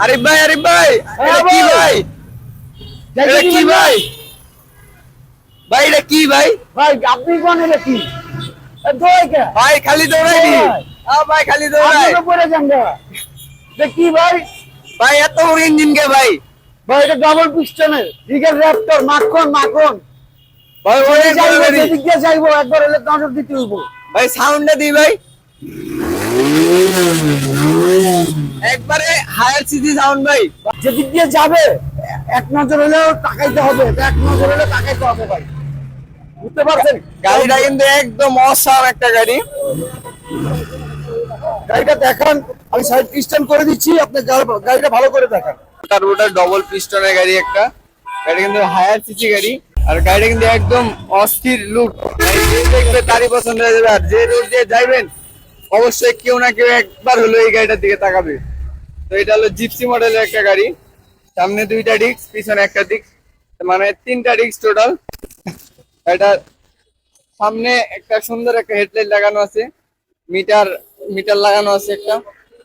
আরিফ ভাই আরিফ ভাই। কি। ভাই? এটা কি ভাই? ভাই এটা কি ভাই? ভাই আপনি কোন এটা কি? ভাই খালি দৌড়াই দি। ভাই। ভাই খালি দৌড়াই। পড়ে যান। কি ভাই? ভাই এত ইঞ্জিন কে ভাই? ভাই এটা ডাবল পিস্টনের রিগের র্যাপটর মাখন মাখন। ভাই ওই যাইবো গাড়ি। যাইবো একবার হলে নজর দিতে হইব। ভাই সাউন্ডটা দি ভাই। একবারে হায়ার সিটি সাউন্ড ভাই। যেদিক দিয়ে যাবে, এক নজর হলেও তাকাইতে হবে, এক নজর হলে তাকাইতে হবে ভাই। বুঝতে পারছেন? গাড়িটা কিন্তু একদম অসাম একটা গাড়ি। গাড়িটা দেখান, আমি সাইড পিস্টন করে দিচ্ছি, আপনি গাড়িটা ভালো করে দেখান। তার ওটা ডবল পিস্টনের গাড়ি একটা। গাড়ি কিন্তু হায়ার সিসি গাড়ি। আর গাড়িটা কিন্তু একদম অস্থির লুক দেখবে তারই পছন্দ হয়ে যাবে। আর যে রোড দিয়ে যাইবেন অবশ্যই কেউ না কেউ একবার হলো এই গাড়িটার দিকে তাকাবে। তো এটা হলো জিপসি মডেলের একটা গাড়ি। সামনে দুইটা ডিস্ক পিছনে একটা ডিস্ক মানে তিনটা ডিস্ক টোটাল এটা সামনে একটা সুন্দর একটা হেডলাইট লাগানো আছে। মিটার মিটার লাগানো আছে একটা।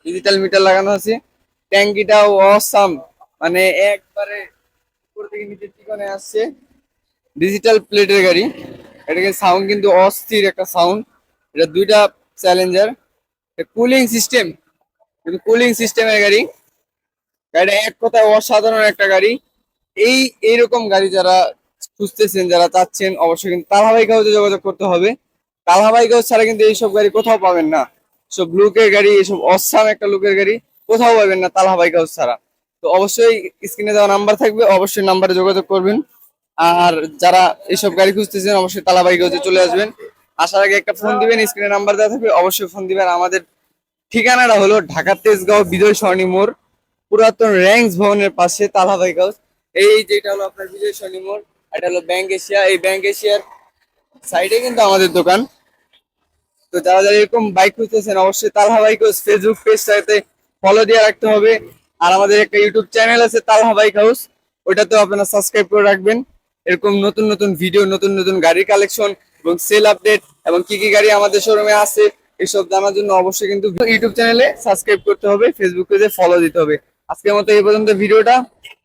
ডিজিটাল মিটার লাগানো আছে। ট্যাঙ্কিটাও অসাম মানে একবারে উপর থেকে নিচে চিকনে আসছে। ডিজিটাল প্লেটের গাড়ি। এটাকে সাউন্ড কিন্তু অস্থির একটা সাউন্ড এটা দুইটা চ্যালেঞ্জার কুলিং সিস্টেম কুলিং সিস্টেমের গাড়ি। গাড়িটা এক কথায় অসাধারণ একটা গাড়ি। এই, এইরকম গাড়ি যারা খুঁজতেছেন, যারা চাচ্ছেন, অবশ্যই কিন্তু তালহাবাই কাউতে যোগাযোগ করতে হবে। তালহাবাই কাউ ছাড়া কিন্তু এইসব গাড়ি কোথাও পাবেন না। সব লুকের গাড়ি, এসব অসাম একটা লুকের গাড়ি কোথাও পাবেন না তালহাবাই কাউ ছাড়া। তো অবশ্যই স্ক্রিনে দেওয়া নাম্বার থাকবে, অবশ্যই নাম্বারে যোগাযোগ করবেন। আর যারা এইসব গাড়ি খুঁজতেছেন, অবশ্যই তালাবাই কাউতে চলে আসবেন। আসার আগে একটা ফোন দিবেন স্ক্রিনে নাম্বার দেওয়া থাকবে, অবশ্যই ফোন দিবেন। আমাদের ঠিকানাটা হলো ঢাকা তেজগাঁও বিজয় সরণি মোড়, পুরাতন র্যাঙ্কস ভবনের পাশে তালাবাই হাউস এই যেটা হলো আপনার বিজয় সরণি মোড়, এটা হলো ব্যাংক এশিয়া। এই ব্যাংক এশিয়ার সাইডে কিন্তু আমাদের দোকান। তো যারা যারা এরকম বাইক খুঁজতেছেন, অবশ্যই তালহা বাইক হাউস ফেসবুক পেজটাতে ফলো দিয়ে রাখতে হবে। আর আমাদের একটা ইউটিউব চ্যানেল আছে, তালহা বাইক হাউস ওইটাতেও আপনারা সাবস্ক্রাইব করে রাখবেন। এরকম নতুন নতুন ভিডিও নতুন নতুন গাড়ির কালেকশন এবং সেল আপডেট এবং কি কি গাড়ি আমাদের শোরুমে আছে, এসব জানার জন্য অবশ্যই কিন্তু ইউটিউব চ্যানেলে সাবস্ক্রাইব করতে হবে ফেসবুক পেজে ফলো দিতে হবে। আজকের মতো এই পর্যন্ত ভিডিওটা।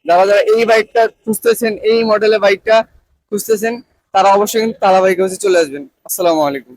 যারা যারা এই বাইকটা খুঁজতেছেন, এই মডেলের বাইকটা খুঁজতেছেন, তারা অবশ্যই কিন্তু তারা বাইকে চলে আসবেন। আসসালামু আলাইকুম।